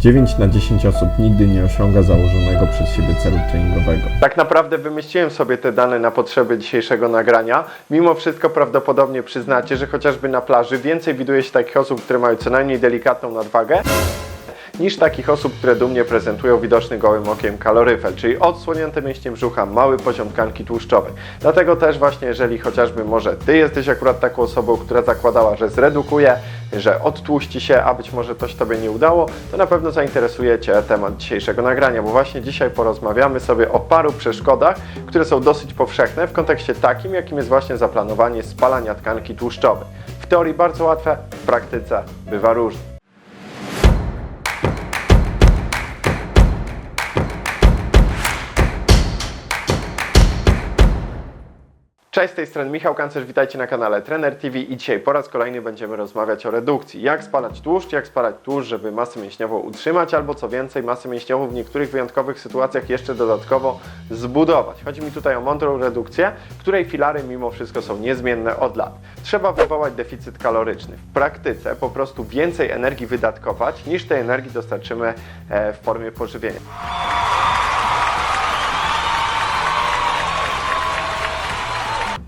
9 na 10 osób nigdy nie osiąga założonego przez siebie celu treningowego. Tak naprawdę wymyśliłem sobie te dane na potrzeby dzisiejszego nagrania. Mimo wszystko prawdopodobnie przyznacie, że chociażby na plaży więcej widuje się takich osób, które mają co najmniej delikatną nadwagę, niż takich osób, które dumnie prezentują widoczny gołym okiem kaloryfer, czyli odsłonięte mięśnie brzucha, mały poziom tkanki tłuszczowej. Dlatego też właśnie, jeżeli chociażby może Ty jesteś akurat taką osobą, która zakładała, że zredukuje, że odtłuści się, a być może coś Tobie nie udało, to na pewno zainteresuje Cię temat dzisiejszego nagrania, bo właśnie dzisiaj porozmawiamy sobie o paru przeszkodach, które są dosyć powszechne w kontekście takim, jakim jest właśnie zaplanowanie spalania tkanki tłuszczowej. W teorii bardzo łatwe, w praktyce bywa różnie. Cześć, z tej strony Michał Kancerz, witajcie na kanale Trener TV i dzisiaj po raz kolejny będziemy rozmawiać o redukcji. Jak spalać tłuszcz, jak spalać tłuszcz, żeby masę mięśniową utrzymać, albo co więcej, masę mięśniową w niektórych wyjątkowych sytuacjach jeszcze dodatkowo zbudować. Chodzi mi tutaj o mądrą redukcję, której filary mimo wszystko są niezmienne od lat. Trzeba wywołać deficyt kaloryczny. W praktyce po prostu więcej energii wydatkować, niż tej energii dostarczymy e, w formie pożywienia.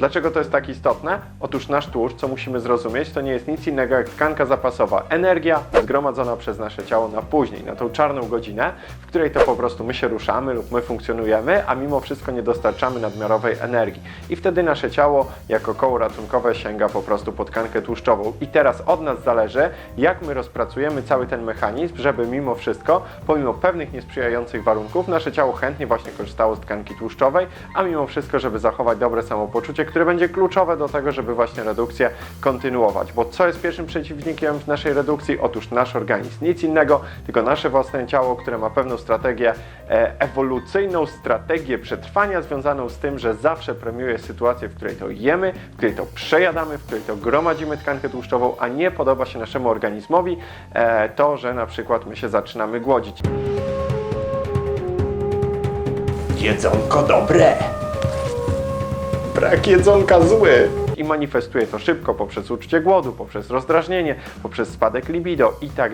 Dlaczego to jest tak istotne? Otóż nasz tłuszcz, co musimy zrozumieć, to nie jest nic innego jak tkanka zapasowa. Energia zgromadzona przez nasze ciało na później, na tą czarną godzinę, w której to po prostu my się ruszamy lub my funkcjonujemy, a mimo wszystko nie dostarczamy nadmiarowej energii. I wtedy nasze ciało jako koło ratunkowe sięga po prostu po tkankę tłuszczową. I teraz od nas zależy, jak my rozpracujemy cały ten mechanizm, żeby mimo wszystko, pomimo pewnych niesprzyjających warunków, nasze ciało chętnie właśnie korzystało z tkanki tłuszczowej, a mimo wszystko, żeby zachować dobre samopoczucie, które będzie kluczowe do tego, żeby właśnie redukcję kontynuować. Bo co jest pierwszym przeciwnikiem w naszej redukcji? Otóż nasz organizm. Nic innego, tylko nasze własne ciało, które ma pewną strategię e, ewolucyjną, strategię przetrwania związaną z tym, że zawsze premiuje sytuację, w której to jemy, w której to przejadamy, w której to gromadzimy tkankę tłuszczową, a nie podoba się naszemu organizmowi e, to, że na przykład my się zaczynamy głodzić. Jedzonko dobre. Brak jedzonka zły. I manifestuje to szybko poprzez uczucie głodu, poprzez rozdrażnienie, poprzez spadek libido i tak.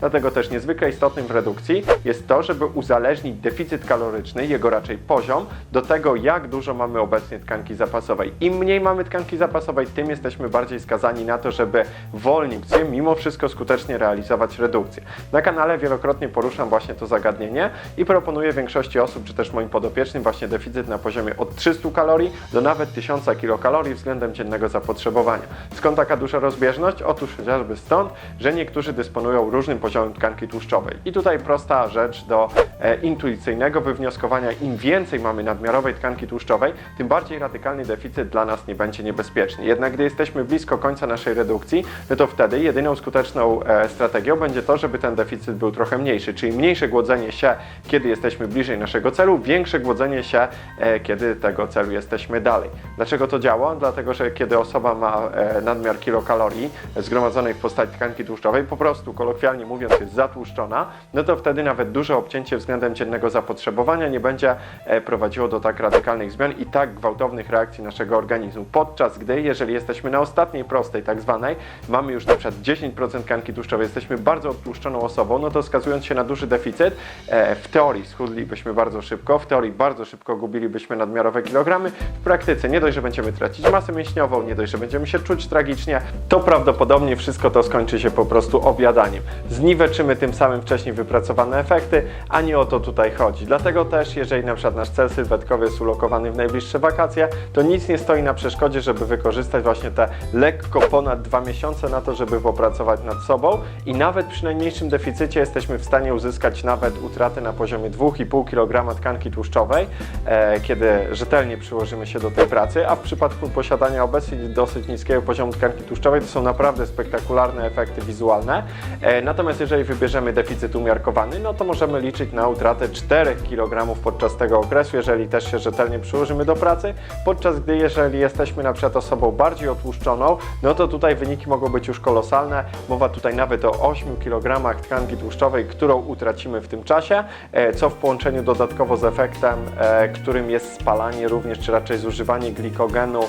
Dlatego też niezwykle istotnym w redukcji jest to, żeby uzależnić deficyt kaloryczny, jego raczej poziom, do tego, jak dużo mamy obecnie tkanki zapasowej. Im mniej mamy tkanki zapasowej, tym jesteśmy bardziej skazani na to, żeby wolniej, mimo wszystko skutecznie realizować redukcję. Na kanale wielokrotnie poruszam właśnie to zagadnienie i proponuję większości osób, czy też moim podopiecznym właśnie deficyt na poziomie od 300 kalorii do nawet 1000 kilokalorii względem dziennego zapotrzebowania. Skąd taka duża rozbieżność? Otóż chociażby stąd, że niektórzy dysponują różnym poziomem tkanki tłuszczowej. I tutaj prosta rzecz do e, intuicyjnego wywnioskowania. Im więcej mamy nadmiarowej tkanki tłuszczowej, tym bardziej radykalny deficyt dla nas nie będzie niebezpieczny. Jednak gdy jesteśmy blisko końca naszej redukcji, no to wtedy jedyną skuteczną e, strategią będzie to, żeby ten deficyt był trochę mniejszy, czyli mniejsze głodzenie się, kiedy jesteśmy bliżej naszego celu, większe głodzenie się, e, kiedy tego celu jesteśmy dalej. Dlaczego to działa? Dlatego, że kiedy osoba ma e, nadmiar kilokalorii zgromadzonej w postaci tkanki tłuszczowej, po prostu kolokwialnie mówiąc jest zatłuszczona, no to wtedy nawet duże obcięcie względem dziennego zapotrzebowania nie będzie e, prowadziło do tak radykalnych zmian i tak gwałtownych reakcji naszego organizmu. Podczas gdy, jeżeli jesteśmy na ostatniej prostej, tak zwanej, mamy już na przykład 10% tkanki tłuszczowej, jesteśmy bardzo odtłuszczoną osobą, no to skazując się na duży deficyt, e, w teorii schudlibyśmy bardzo szybko, w teorii bardzo szybko gubilibyśmy nadmiarowe kilogramy, w praktyce nie dość, że będziemy tracić masę mięśniową, nie dość, że będziemy się czuć tragicznie, to prawdopodobnie wszystko to skończy się po prostu objadaniem. Zniweczymy tym samym wcześniej wypracowane efekty, a nie o to tutaj chodzi. Dlatego też, jeżeli na przykład nasz cel sylwetkowy jest ulokowany w najbliższe wakacje, to nic nie stoi na przeszkodzie, żeby wykorzystać właśnie te lekko ponad dwa miesiące na to, żeby popracować nad sobą i nawet przy najmniejszym deficycie jesteśmy w stanie uzyskać nawet utratę na poziomie 2,5 kg tkanki tłuszczowej, e, kiedy rzetelnie przyłożymy się do tej pracy, a w przypadku posiadania obecnie dosyć niskiego poziomu tkanki tłuszczowej to są naprawdę spektakularne efekty wizualne. E, natomiast jeżeli wybierzemy deficyt umiarkowany, no to możemy liczyć na utratę 4 kg podczas tego okresu, jeżeli też się rzetelnie przyłożymy do pracy, podczas gdy jeżeli jesteśmy na przykład osobą bardziej otłuszczoną, no to tutaj wyniki mogą być już kolosalne. Mowa tutaj nawet o 8 kg tkanki tłuszczowej, którą utracimy w tym czasie, e, co w połączeniu dodatkowo z efektem, e, którym jest spalanie również, czy raczej zużywanie glikogenu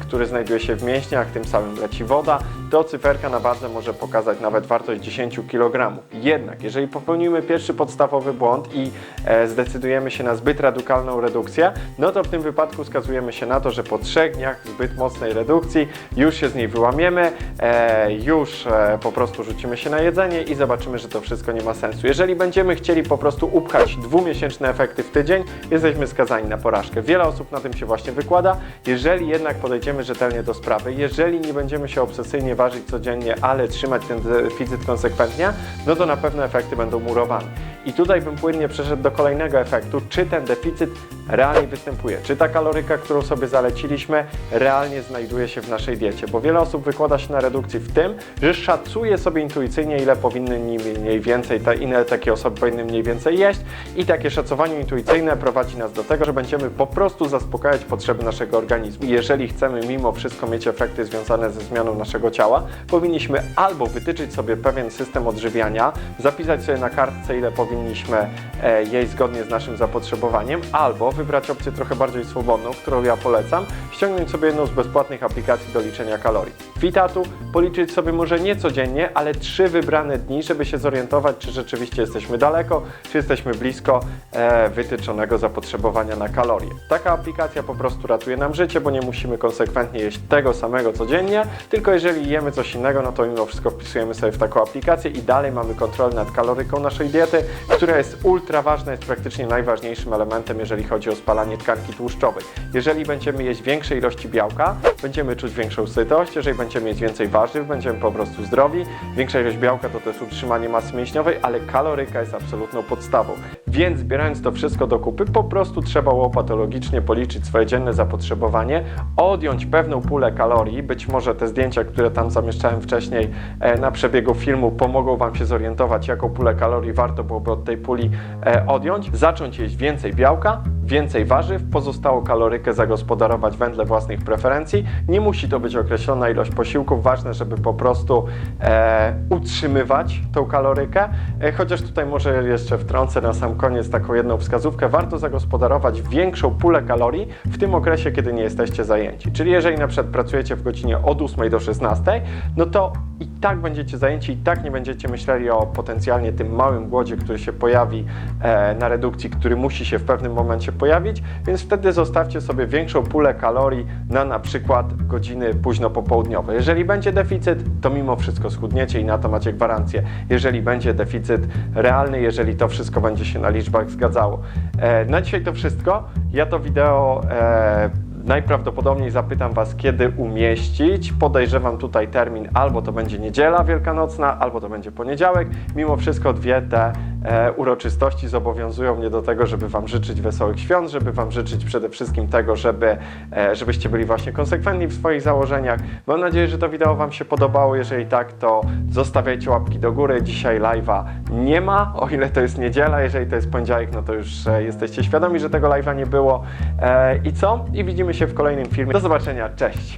który znajduje się w mięśniach, tym samym leci woda, to cyferka na wadze może pokazać nawet wartość 10 kg. Jednak, jeżeli popełnimy pierwszy podstawowy błąd i e, zdecydujemy się na zbyt radykalną redukcję, no to w tym wypadku skazujemy się na to, że po trzech dniach zbyt mocnej redukcji już się z niej wyłamiemy, e, już e, po prostu rzucimy się na jedzenie i zobaczymy, że to wszystko nie ma sensu. Jeżeli będziemy chcieli po prostu upchać dwumiesięczne efekty w tydzień, jesteśmy skazani na porażkę. Wiele osób na tym się właśnie wykłada. Jeżeli jednak podejdziemy rzetelnie do sprawy, jeżeli nie będziemy się obsesyjnie ważyć codziennie, ale trzymać ten deficyt konsekwentnie, no to na pewno efekty będą murowane. I tutaj bym płynnie przeszedł do kolejnego efektu, czy ten deficyt realnie występuje, czy ta kaloryka, którą sobie zaleciliśmy, realnie znajduje się w naszej diecie, bo wiele osób wykłada się na redukcji w tym, że szacuje sobie intuicyjnie, ile powinny mniej więcej, ta, ile takie osoby powinny mniej więcej jeść. I takie szacowanie intuicyjne prowadzi nas do tego, że będziemy po prostu zaspokajać potrzeby naszego organizmu. I jeżeli chcemy mimo wszystko mieć efekty związane ze zmianą naszego ciała, powinniśmy albo wytyczyć sobie pewien system odżywiania, zapisać sobie na kartce, ile powinniśmy e, jeść zgodnie z naszym zapotrzebowaniem, albo wybrać opcję trochę bardziej swobodną, którą ja polecam, ściągnąć sobie jedną z bezpłatnych aplikacji do liczenia kalorii. Fitatu policzyć sobie może nie codziennie, ale trzy wybrane dni, żeby się zorientować, czy rzeczywiście jesteśmy daleko, czy jesteśmy blisko e, wytyczonego zapotrzebowania na kalorie. Taka aplikacja po prostu ratuje nam życie, bo nie musimy konsekwentnie jeść tego samego codziennie, tylko jeżeli jemy coś innego, no to mimo wszystko wpisujemy sobie w taką aplikację i dalej mamy kontrolę nad kaloryką naszej diety, która jest ultra ważna, jest praktycznie najważniejszym elementem, jeżeli chodzi o spalanie tkanki tłuszczowej. Jeżeli będziemy jeść większe ilości białka, będziemy czuć większą sytość, jeżeli będziemy jeść więcej warzyw, będziemy po prostu zdrowi. Większa ilość białka to też utrzymanie masy mięśniowej, ale kaloryka jest absolutną podstawą. Więc zbierając to wszystko do kupy, po prostu trzeba łopatologicznie policzyć swoje dzienne zapotrzebowanie, odjąć pewną pulę kalorii, być może te zdjęcia, które tam zamieszczałem wcześniej e, na przebiegu filmu pomogą Wam się zorientować, jaką pulę kalorii warto byłoby od tej puli e, odjąć, zacząć jeść więcej białka, więcej warzyw, pozostałą kalorykę zagospodarować w wędle własnych preferencji. Nie musi to być określona ilość posiłków, ważne, żeby po prostu e, utrzymywać tą kalorykę, e, chociaż tutaj może jeszcze wtrącę na sam koniec taką jedną wskazówkę, warto zagospodarować większą pulę kalorii w tym okresie, kiedy nie jesteście zajęci. Czyli jeżeli na przykład pracujecie w godzinie od 8 do 16, no to i tak będziecie zajęci, i tak nie będziecie myśleli o potencjalnie tym małym głodzie, który się pojawi e, na redukcji, który musi się w pewnym momencie pojawić, więc wtedy zostawcie sobie większą pulę kalorii na na przykład godziny późno popołudniowe. Jeżeli będzie deficyt, to mimo wszystko schudniecie i na to macie gwarancję. Jeżeli będzie deficyt realny, jeżeli to wszystko będzie się na liczbach zgadzało. E, na dzisiaj to wszystko. Ja to wideo e, Najprawdopodobniej zapytam Was, kiedy umieścić. Podejrzewam tutaj termin albo to będzie niedziela wielkanocna, albo to będzie poniedziałek. Mimo wszystko dwie te e, uroczystości zobowiązują mnie do tego, żeby Wam życzyć wesołych świąt, żeby Wam życzyć przede wszystkim tego, żeby, e, żebyście byli właśnie konsekwentni w swoich założeniach. Mam nadzieję, że to wideo Wam się podobało. Jeżeli tak, to zostawiajcie łapki do góry. Dzisiaj live'a nie ma, o ile to jest niedziela. Jeżeli to jest poniedziałek, no to już e, jesteście świadomi, że tego live'a nie było. E, I co? I widzimy się w kolejnym filmie. Do zobaczenia, cześć!